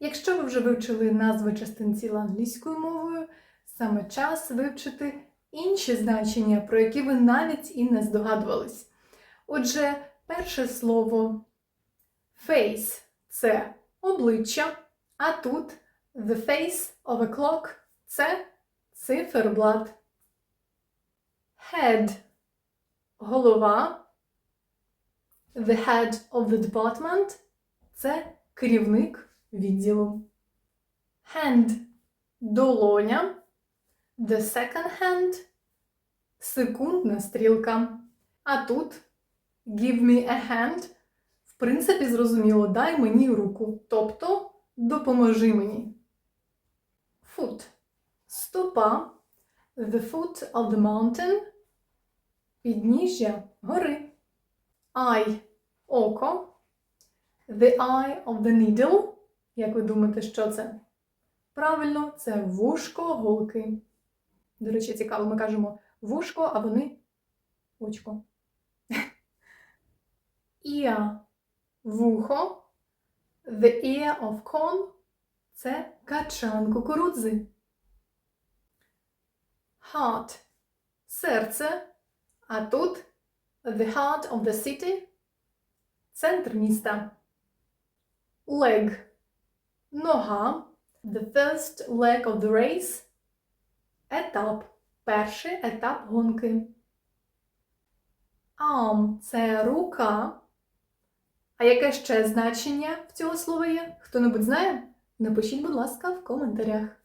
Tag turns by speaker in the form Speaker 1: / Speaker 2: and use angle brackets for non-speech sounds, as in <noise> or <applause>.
Speaker 1: Якщо ви вже вивчили назви частин тіла англійською мовою, саме час вивчити інші значення, про які ви навіть і не здогадувались. Отже, перше слово face це обличчя, а тут the face of a clock це циферблат. Head голова. The head of the department це керівник відділу. Hand долоня. The second hand секундна стрілка. А тут give me a hand. В принципі, зрозуміло, дай мені руку. Тобто допоможи мені. Foot стопа. The foot of the mountain підніжжя гори. Eye – око. The eye of the needle. Як ви думаєте, що це? Правильно, це вушко голки. До речі, цікаво, ми кажемо вушко, а вони очко. <laughs> Ear – вухо. The ear of corn – це качан кукурудзи. Heart – серце. А тут the heart of the city – центр міста. Leg – нога. The first leg of the race – етап. Перший етап гонки. Arm – це рука. А яке ще значення в цього слова є? Хто-небудь знає? Напишіть, будь ласка, в коментарях.